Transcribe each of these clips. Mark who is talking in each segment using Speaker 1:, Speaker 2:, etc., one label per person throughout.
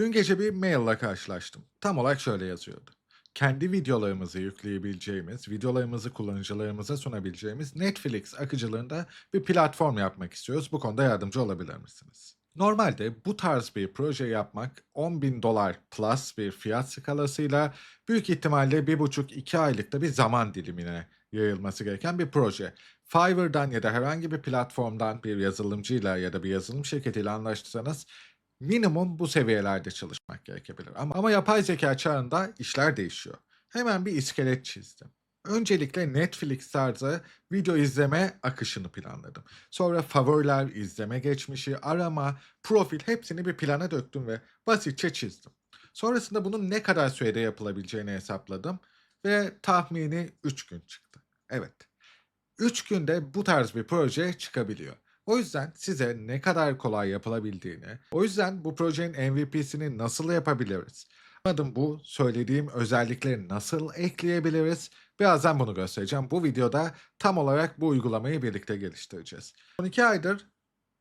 Speaker 1: Dün gece bir maille karşılaştım. Tam olarak şöyle yazıyordu. Kendi videolarımızı yükleyebileceğimiz, videolarımızı kullanıcılarımıza sunabileceğimiz Netflix akıcılığında bir platform yapmak istiyoruz. Bu konuda yardımcı olabilir misiniz? Normalde bu tarz bir proje yapmak 10 bin dolar plus bir fiyat skalasıyla büyük ihtimalle 1,5-2 aylıkta bir zaman dilimine yayılması gereken bir proje. Fiverr'dan ya da herhangi bir platformdan bir yazılımcıyla ya da bir yazılım şirketiyle anlaştıysanız minimum bu seviyelerde çalışmak gerekebilir. Ama, ama yapay zeka çağında işler değişiyor. Hemen bir iskelet çizdim. Öncelikle Netflix tarzı video izleme akışını planladım. Sonra favoriler, izleme geçmişi, arama, profil hepsini bir plana döktüm ve basitçe çizdim. Sonrasında bunun ne kadar sürede yapılabileceğini hesapladım ve tahmini 3 gün çıktı. Evet. 3 günde bu tarz bir proje çıkabiliyor. O yüzden size ne kadar kolay yapılabildiğini, o yüzden bu projenin MVP'sini nasıl yapabiliriz? Adım bu, söylediğim özellikleri nasıl ekleyebiliriz? Birazdan bunu göstereceğim. Bu videoda tam olarak bu uygulamayı birlikte geliştireceğiz. 12 aydır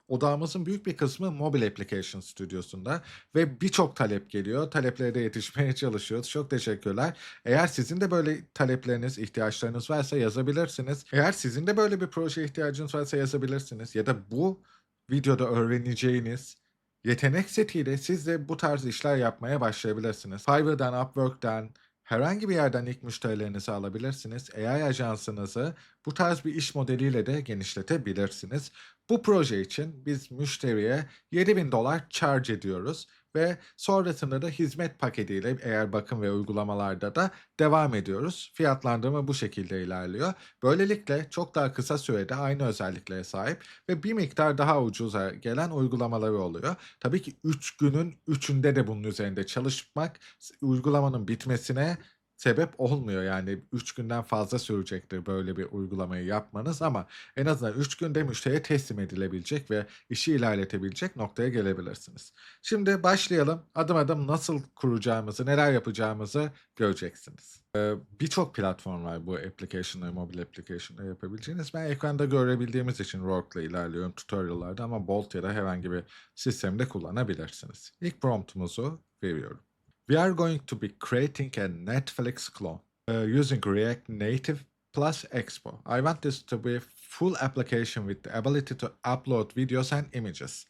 Speaker 1: odağımızın büyük bir kısmı Mobile Application Stüdyosu'nda ve birçok talep geliyor. Taleplere de yetişmeye çalışıyoruz. Çok teşekkürler. Eğer sizin de böyle talepleriniz, ihtiyaçlarınız varsa yazabilirsiniz. Eğer sizin de böyle bir proje ihtiyacınız varsa yazabilirsiniz. Ya da bu videoda öğreneceğiniz yetenek setiyle siz de bu tarz işler yapmaya başlayabilirsiniz. Fiverr'dan, Upwork'tan, herhangi bir yerden ilk müşterilerinizi alabilirsiniz. AI ajansınızı bu tarz bir iş modeliyle de genişletebilirsiniz. Bu proje için biz müşteriye 7000 dolar charge ediyoruz ve sonrasında da hizmet paketiyle eğer bakım ve uygulamalarda da devam ediyoruz. Fiyatlandırma bu şekilde ilerliyor. Böylelikle çok daha kısa sürede aynı özelliklere sahip ve bir miktar daha ucuza gelen uygulamaları oluyor. Tabii ki 3 günün 3'ünde de bunun üzerinde çalışmak uygulamanın bitmesine sebep olmuyor. Yani 3 günden fazla sürecektir böyle bir uygulamayı yapmanız ama en azından 3 günde müşteriye teslim edilebilecek ve işi ilerletebilecek noktaya gelebilirsiniz. Şimdi başlayalım. Adım adım nasıl kuracağımızı, neler yapacağımızı göreceksiniz. Ee, Birçok platform var bu application'ları, mobil application'ları yapabileceğiniz. Ben ekranda görebildiğimiz için Rourke'la ilerliyorum tutorial'larda ama Bolt ya da herhangi bir sistemde kullanabilirsiniz. İlk promptumuzu veriyorum. We are going to be creating a Netflix clone uh, using React Native plus Expo. I want this to be a full application with the ability to upload videos and images.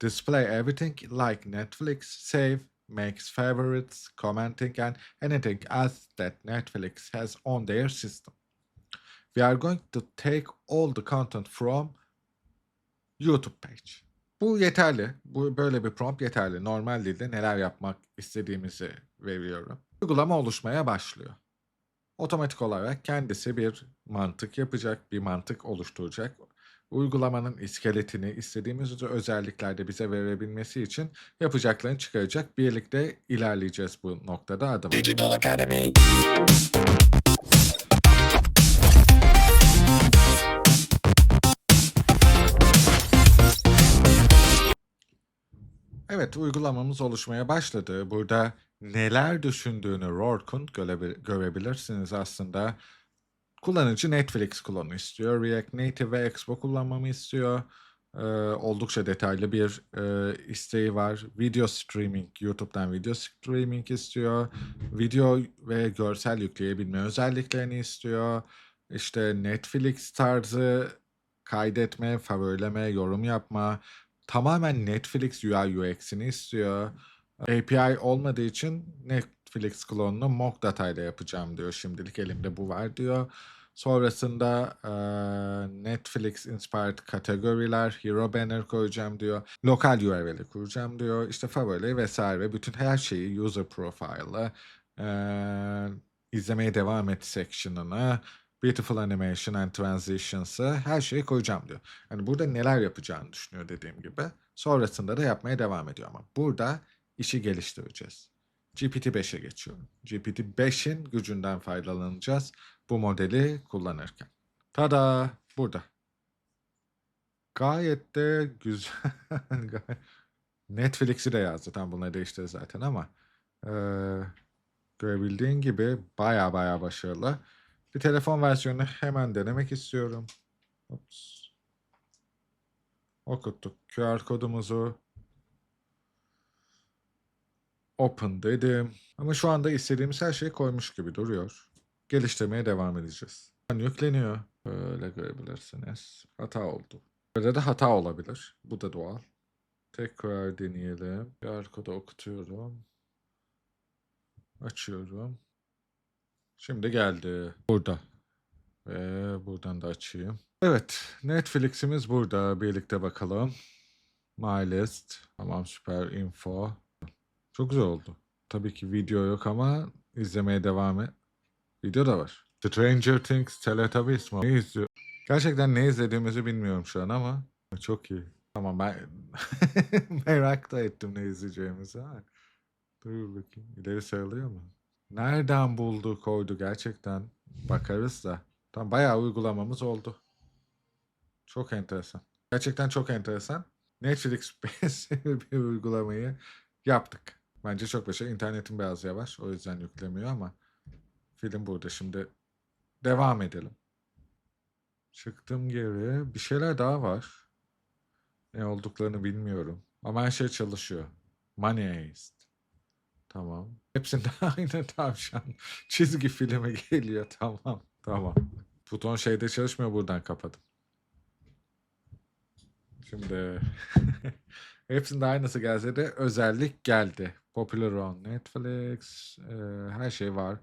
Speaker 1: Display everything like Netflix, save, makes favorites, commenting and anything else that Netflix has on their system. We are going to take all the content from YouTube page. Bu yeterli. Bu böyle bir prompt yeterli. Normal dilde neler yapmak istediğimizi veriyorum. Uygulama oluşmaya başlıyor. Otomatik olarak kendisi bir mantık yapacak, bir mantık oluşturacak. Uygulamanın iskeletini istediğimiz özelliklerde bize verebilmesi için yapacaklarını çıkaracak. Birlikte ilerleyeceğiz bu noktada adım.
Speaker 2: Digital Academy.
Speaker 1: Evet, uygulamamız oluşmaya başladı. Burada neler düşündüğünü Rourke'un görebi- görebilirsiniz aslında. Kullanıcı Netflix klonu istiyor. React Native ve Expo kullanmamı istiyor. Ee, oldukça detaylı bir e, isteği var. Video streaming, YouTube'dan video streaming istiyor. Video ve görsel yükleyebilme özelliklerini istiyor. İşte Netflix tarzı kaydetme, favorileme, yorum yapma, tamamen Netflix UI UX'ini istiyor. API olmadığı için Netflix klonunu mock datayla yapacağım diyor. Şimdilik elimde bu var diyor. Sonrasında eee, Netflix inspired kategoriler, hero banner koyacağım diyor. Lokal URL'i kuracağım diyor. İşte favori vesaire bütün her şeyi user profile'ı, eee, izlemeye devam et section'ını, beautiful animation and transitions'ı her şeyi koyacağım diyor. Yani burada neler yapacağını düşünüyor dediğim gibi. Sonrasında da yapmaya devam ediyor ama burada işi geliştireceğiz. GPT-5'e geçiyorum. GPT-5'in gücünden faydalanacağız bu modeli kullanırken. Tada! Burada. Gayet de güzel. Netflix'i de yazdı. Tam bunları değiştirdi zaten ama eee, görebildiğin gibi baya baya başarılı. Bir telefon versiyonunu hemen denemek istiyorum. Ops. Okuttuk QR kodumuzu. Open dedim. Ama şu anda istediğimiz her şeyi koymuş gibi duruyor. Geliştirmeye devam edeceğiz. Yükleniyor. Böyle görebilirsiniz. Hata oldu. Böyle de hata olabilir. Bu da doğal. Tekrar deneyelim. Bir arkada okutuyorum. Açıyorum. Şimdi geldi. Burada. Ve buradan da açayım. Evet. Netflix'imiz burada. Birlikte bakalım. My list. Tamam süper info. Çok güzel oldu. Tabii ki video yok ama izlemeye devam et. Video da var. Stranger Things Teletubbies mi? Ne izliyor? Gerçekten ne izlediğimizi bilmiyorum şu an ama çok iyi. Tamam ben merak da ettim ne izleyeceğimizi. Ha. Dur bakayım. İleri sayılıyor mu? Nereden buldu koydu gerçekten? Bakarız da. Tam bayağı uygulamamız oldu. Çok enteresan. Gerçekten çok enteresan. Netflix bir uygulamayı yaptık. Bence çok başarılı. İnternetin biraz yavaş. O yüzden yüklemiyor ama film burada. Şimdi devam edelim. Çıktım geri. Bir şeyler daha var. Ne olduklarını bilmiyorum. Ama her şey çalışıyor. Money Heist. Tamam. Hepsinde aynı tavşan. Çizgi filmi geliyor. Tamam. Tamam. Buton şeyde çalışmıyor. Buradan kapadım. Şimdi hepsinde aynısı gelse de özellik geldi. Popular on Netflix. e, her şey var.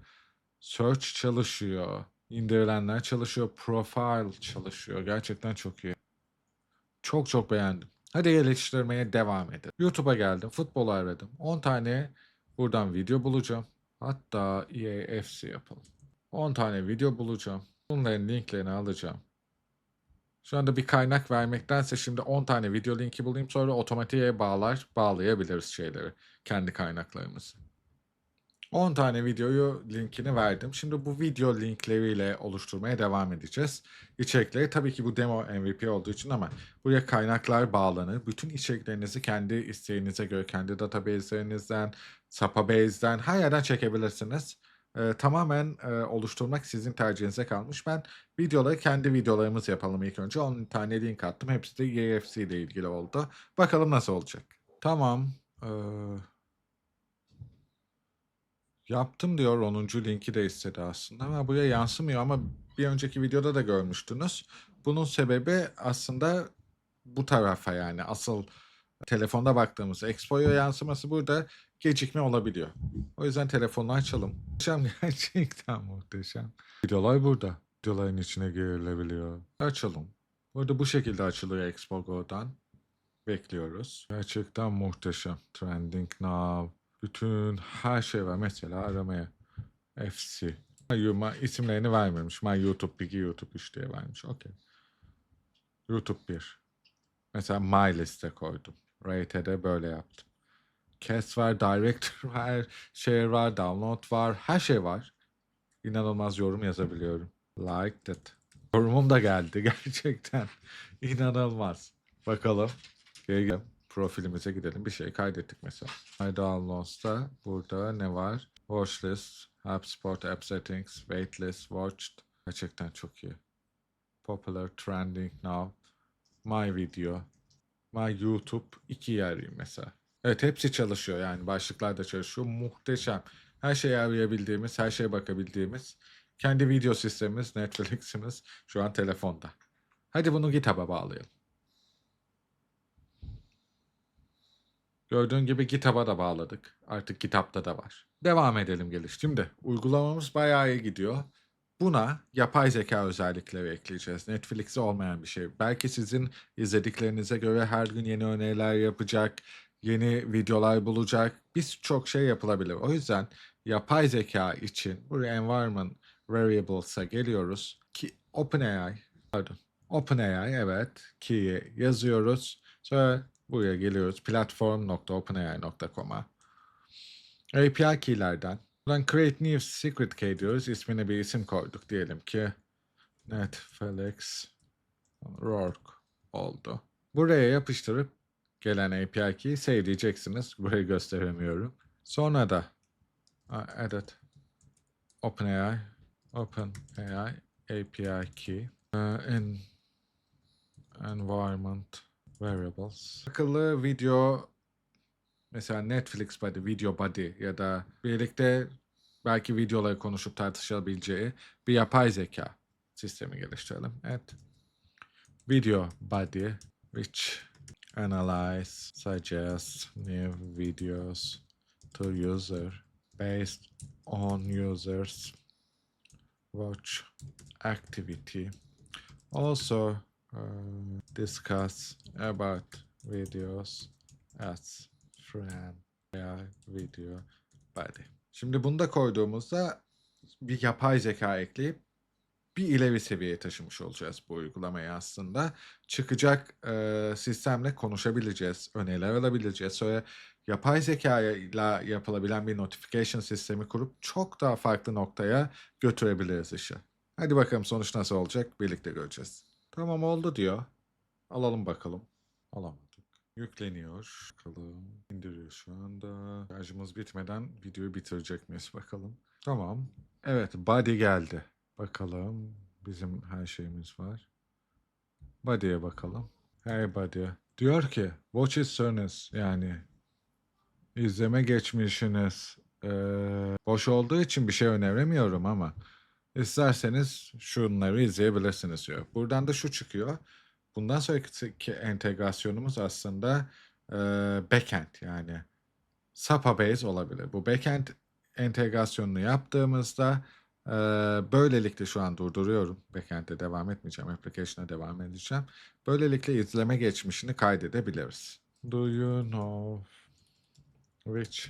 Speaker 1: Search çalışıyor. İndirilenler çalışıyor. Profile çalışıyor. Gerçekten çok iyi. Çok çok beğendim. Hadi geliştirmeye devam edelim. YouTube'a geldim. Futbolu aradım. 10 tane buradan video bulacağım. Hatta EAFC yapalım. 10 tane video bulacağım. Bunların linklerini alacağım. Şu anda bir kaynak vermektense şimdi 10 tane video linki bulayım sonra otomatiğe bağlar bağlayabiliriz şeyleri. Kendi kaynaklarımızı. 10 tane videoyu linkini verdim. Şimdi bu video linkleriyle oluşturmaya devam edeceğiz. İçerikleri tabii ki bu demo MVP olduğu için ama buraya kaynaklar bağlanır. Bütün içeriklerinizi kendi isteğinize göre, kendi database'lerinizden, Sapabase'den her yerden çekebilirsiniz. Ee, tamamen e, oluşturmak sizin tercihinize kalmış. Ben videoları kendi videolarımız yapalım ilk önce. 10 tane link attım. Hepsi de EFC ile ilgili oldu. Bakalım nasıl olacak. Tamam. Ee, Yaptım diyor 10. linki de istedi aslında ama buraya yansımıyor ama bir önceki videoda da görmüştünüz. Bunun sebebi aslında bu tarafa yani asıl telefonda baktığımız Expo'ya yansıması burada gecikme olabiliyor. O yüzden telefonu açalım. Muhteşem gerçekten muhteşem. Videolar burada. Videoların içine girilebiliyor. Açalım. Burada bu şekilde açılıyor Expo Go'dan. Bekliyoruz. Gerçekten muhteşem. Trending Now. Bütün her şey var. Mesela aramaya. FC. İsimlerini vermemiş. My YouTube 1, YouTube 3 diye vermiş. Okey. YouTube 1. Mesela My liste koydum. Rate'de böyle yaptım. Cast var, Director var, Share var, Download var. Her şey var. İnanılmaz yorum yazabiliyorum. Like that. Yorumum da geldi gerçekten. İnanılmaz. Bakalım. Geri gel. Profilimize gidelim. Bir şey kaydettik mesela. My Downloads'ta burada ne var? Watchlist, HubSpot, App Settings, Waitlist, Watched. Gerçekten çok iyi. Popular, Trending Now, My Video, My YouTube iki yer mesela. Evet hepsi çalışıyor yani başlıklar da çalışıyor. Muhteşem. Her şeyi arayabildiğimiz, her şeye bakabildiğimiz kendi video sistemimiz, Netflix'imiz şu an telefonda. Hadi bunu GitHub'a bağlayalım. Gördüğün gibi GitHub'a da bağladık. Artık kitapta da var. Devam edelim geliş. Şimdi uygulamamız bayağı iyi gidiyor. Buna yapay zeka özellikleri ekleyeceğiz. Netflix'te olmayan bir şey. Belki sizin izlediklerinize göre her gün yeni öneriler yapacak, yeni videolar bulacak. Birçok şey yapılabilir. O yüzden yapay zeka için buraya environment variables'a geliyoruz. Ki OpenAI, pardon. OpenAI evet ki yazıyoruz. Sonra buraya geliyoruz. platform.openai.com'a. API key'lerden. Buradan create new secret key diyoruz. İsmine bir isim koyduk. Diyelim ki Netflix Rourke oldu. Buraya yapıştırıp gelen API key'i save diyeceksiniz. Burayı gösteremiyorum. Sonra da edit OpenAI OpenAI API key uh, in environment variables. Akıllı video Mesela Netflix Buddy, Video Buddy ya da birlikte belki videoları konuşup tartışabileceği bir yapay zeka sistemi geliştirelim. Evet. Video Buddy which analyze, suggest new videos to user based on users watch activity. Also uh, discuss about videos as friend veya video body. Şimdi bunu da koyduğumuzda bir yapay zeka ekleyip bir ileri seviyeye taşımış olacağız bu uygulamayı aslında. Çıkacak e, sistemle konuşabileceğiz, öneriler alabileceğiz. Sonra yapay zeka ile yapılabilen bir notification sistemi kurup çok daha farklı noktaya götürebiliriz işi. Hadi bakalım sonuç nasıl olacak birlikte göreceğiz. Tamam oldu diyor. Alalım bakalım. Alamadık. Yükleniyor. Bakalım. İndiriyor şu anda. Şarjımız bitmeden videoyu bitirecek miyiz bakalım. Tamam. Evet body geldi. Bakalım. Bizim her şeyimiz var. Body'ye bakalım. Hey body. Diyor ki watch history'niz yani izleme geçmişiniz eee, boş olduğu için bir şey öneremiyorum ama isterseniz şunları izleyebilirsiniz diyor. Buradan da şu çıkıyor. Bundan sonraki entegrasyonumuz aslında eee backend yani SAPA base olabilir. Bu backend entegrasyonunu yaptığımızda eee, böylelikle şu an durduruyorum. Backend'e devam etmeyeceğim. Application'a devam edeceğim. Böylelikle izleme geçmişini kaydedebiliriz. Do you know which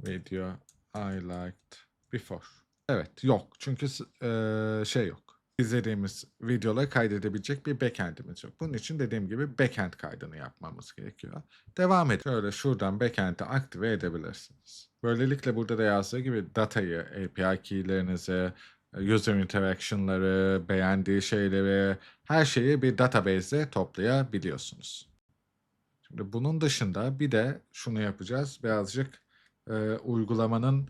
Speaker 1: video I liked before? Evet, yok. Çünkü eee, şey yok. İzlediğimiz videoları kaydedebilecek bir backend'imiz yok. Bunun için dediğim gibi backend kaydını yapmamız gerekiyor. Devam edin. Şöyle şuradan backend'i aktive edebilirsiniz. Böylelikle burada da yazdığı gibi datayı, API key'lerinizi, user interaction'ları, beğendiği şeyleri, her şeyi bir database'e toplayabiliyorsunuz. Şimdi bunun dışında bir de şunu yapacağız. Birazcık e, uygulamanın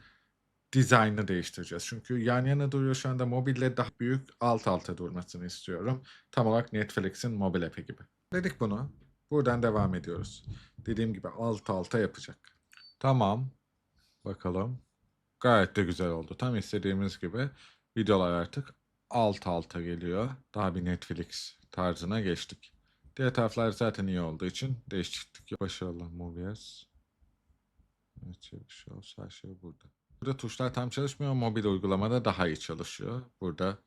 Speaker 1: dizaynını değiştireceğiz. Çünkü yan yana duruyor şu anda mobille daha büyük alt alta durmasını istiyorum. Tam olarak Netflix'in mobil app'i gibi. Dedik bunu. Buradan devam ediyoruz. Dediğim gibi alt alta yapacak. Tamam. Bakalım. Gayet de güzel oldu. Tam istediğimiz gibi videolar artık alt alta geliyor. Daha bir Netflix tarzına geçtik. Diğer taraflar zaten iyi olduğu için değişiklik yok. Başarılı movies. Evet, shows, her şey burada. Burada tuşlar tam çalışmıyor. Mobil uygulamada daha iyi çalışıyor. Burada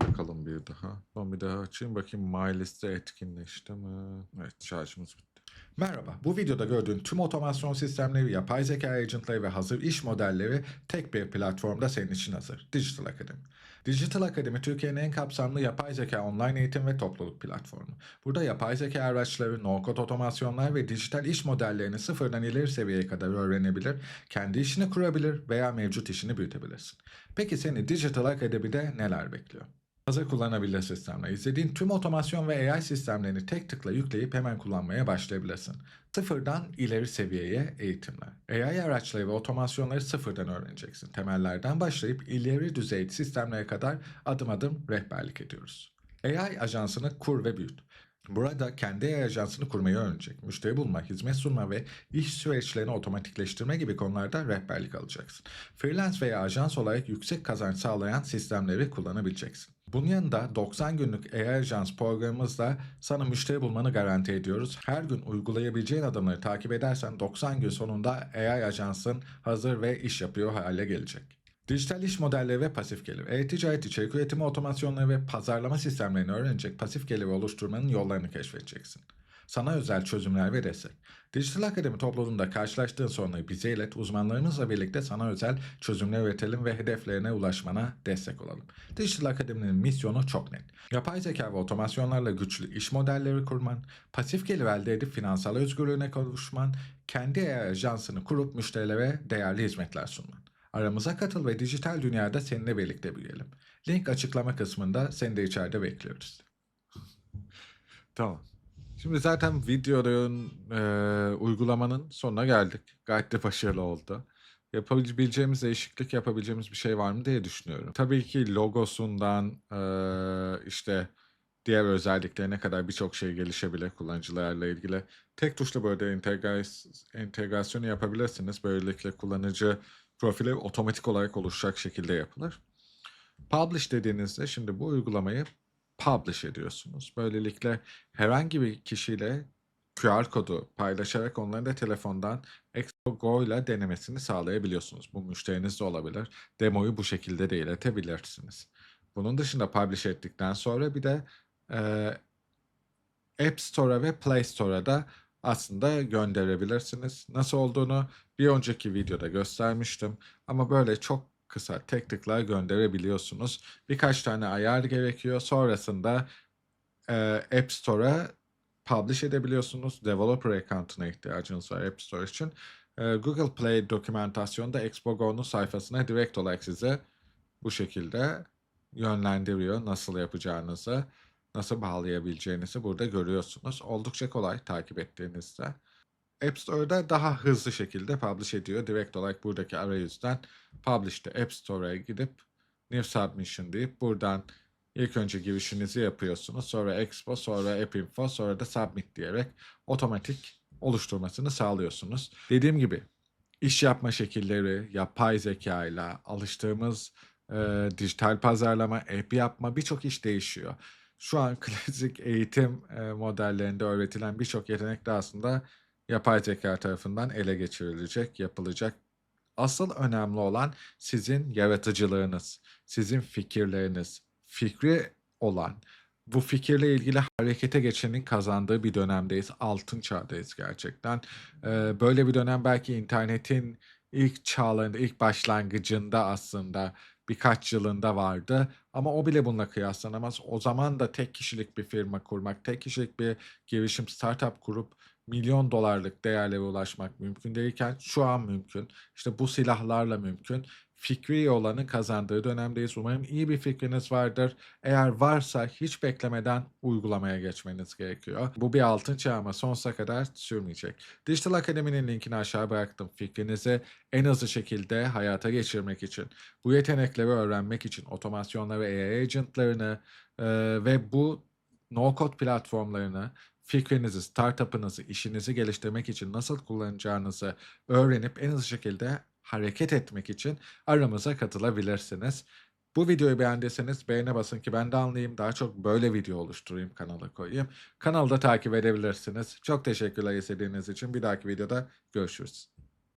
Speaker 1: bakalım bir daha. Ben bir daha açayım bakayım. My liste etkinleşti mi? Evet şarjımız bitti. Merhaba. Bu videoda gördüğün tüm otomasyon sistemleri, yapay zeka agentları ve hazır iş modelleri tek bir platformda senin için hazır. Digital Academy. Digital Academy Türkiye'nin en kapsamlı yapay zeka online eğitim ve topluluk platformu. Burada yapay zeka araçları, no-code otomasyonlar ve dijital iş modellerini sıfırdan ileri seviyeye kadar öğrenebilir, kendi işini kurabilir veya mevcut işini büyütebilirsin. Peki seni Digital Academy'de neler bekliyor? Hazır kullanabilir sistemler. İzlediğin tüm otomasyon ve AI sistemlerini tek tıkla yükleyip hemen kullanmaya başlayabilirsin. Sıfırdan ileri seviyeye eğitimler. AI araçları ve otomasyonları sıfırdan öğreneceksin. Temellerden başlayıp ileri düzey sistemlere kadar adım adım rehberlik ediyoruz. AI ajansını kur ve büyüt. Burada kendi AI ajansını kurmayı öğrenecek. Müşteri bulma, hizmet sunma ve iş süreçlerini otomatikleştirme gibi konularda rehberlik alacaksın. Freelance veya ajans olarak yüksek kazanç sağlayan sistemleri kullanabileceksin. Bunun yanında 90 günlük AI Ajans programımızla sana müşteri bulmanı garanti ediyoruz. Her gün uygulayabileceğin adımları takip edersen 90 gün sonunda AI Ajansın hazır ve iş yapıyor hale gelecek. Dijital iş modelleri ve pasif gelir. E-ticaret, içerik üretimi otomasyonları ve pazarlama sistemlerini öğrenecek pasif gelir oluşturmanın yollarını keşfedeceksin. Sana özel çözümler ve. Dijital Akademi topluluğunda karşılaştığın sorunları bize ilet, uzmanlarımızla birlikte sana özel çözümler üretelim ve hedeflerine ulaşmana destek olalım. Dijital Akademi'nin misyonu çok net. Yapay zeka ve otomasyonlarla güçlü iş modelleri kurman, pasif gelir elde edip finansal özgürlüğüne kavuşman, kendi ajansını kurup müşterilere değerli hizmetler sunman. Aramıza katıl ve dijital dünyada seninle birlikte büyüyelim. Link açıklama kısmında seni de içeride bekliyoruz. tamam. Şimdi zaten videonun eee, uygulamanın sonuna geldik. Gayet de başarılı oldu. Yapabileceğimiz değişiklik yapabileceğimiz bir şey var mı diye düşünüyorum. Tabii ki logosundan eee, işte diğer özelliklerine kadar birçok şey gelişebilir kullanıcılarla ilgili. Tek tuşla böyle entegras entegrasyonu yapabilirsiniz. Böylelikle kullanıcı profili otomatik olarak oluşacak şekilde yapılır. Publish dediğinizde şimdi bu uygulamayı publish ediyorsunuz. Böylelikle herhangi bir kişiyle QR kodu paylaşarak onların da telefondan Expo ile denemesini sağlayabiliyorsunuz. Bu müşteriniz de olabilir. Demoyu bu şekilde de iletebilirsiniz. Bunun dışında publish ettikten sonra bir de eee App Store'a ve Play Store'a da aslında gönderebilirsiniz. Nasıl olduğunu bir önceki videoda göstermiştim ama böyle çok kısa tek tıkla gönderebiliyorsunuz. Birkaç tane ayar gerekiyor. Sonrasında eee, App Store'a publish edebiliyorsunuz. Developer account'una ihtiyacınız var App Store için. Eee, Google Play dokümantasyonda Expo Go'nun sayfasına direkt olarak size bu şekilde yönlendiriyor nasıl yapacağınızı, nasıl bağlayabileceğinizi burada görüyorsunuz. Oldukça kolay takip ettiğinizde. App Store'da daha hızlı şekilde publish ediyor. Direkt olarak buradaki arayüzden Publish'te App Store'a gidip New Submission deyip buradan ilk önce girişinizi yapıyorsunuz. Sonra Expo, sonra App Info, sonra da Submit diyerek otomatik oluşturmasını sağlıyorsunuz. Dediğim gibi iş yapma şekilleri, yapay zeka ile alıştığımız eee, dijital pazarlama, app yapma birçok iş değişiyor. Şu an klasik eğitim eee, modellerinde öğretilen birçok yetenek de aslında yapay zeka tarafından ele geçirilecek, yapılacak. Asıl önemli olan sizin yaratıcılığınız, sizin fikirleriniz, fikri olan, bu fikirle ilgili harekete geçenin kazandığı bir dönemdeyiz. Altın çağdayız gerçekten. Eee, böyle bir dönem belki internetin ilk çağlarında, ilk başlangıcında aslında birkaç yılında vardı ama o bile bununla kıyaslanamaz. O zaman da tek kişilik bir firma kurmak, tek kişilik bir girişim, startup kurup milyon dolarlık değerlere ulaşmak mümkün değilken şu an mümkün. İşte bu silahlarla mümkün. Fikri olanı kazandığı dönemdeyiz. Umarım iyi bir fikriniz vardır. Eğer varsa hiç beklemeden uygulamaya geçmeniz gerekiyor. Bu bir altın çağ ama sonsuza kadar sürmeyecek. Dijital Akademi'nin linkini aşağı bıraktım. Fikrinizi en hızlı şekilde hayata geçirmek için, bu yetenekleri öğrenmek için, otomasyonları, AI agentlarını eee, ve bu no-code platformlarını fikrinizi, startup'ınızı, işinizi geliştirmek için nasıl kullanacağınızı öğrenip en hızlı şekilde hareket etmek için aramıza katılabilirsiniz. Bu videoyu beğendiyseniz beğene basın ki ben de anlayayım. Daha çok böyle video oluşturayım, kanala koyayım. Kanalı da takip edebilirsiniz. Çok teşekkürler izlediğiniz için. Bir dahaki videoda görüşürüz.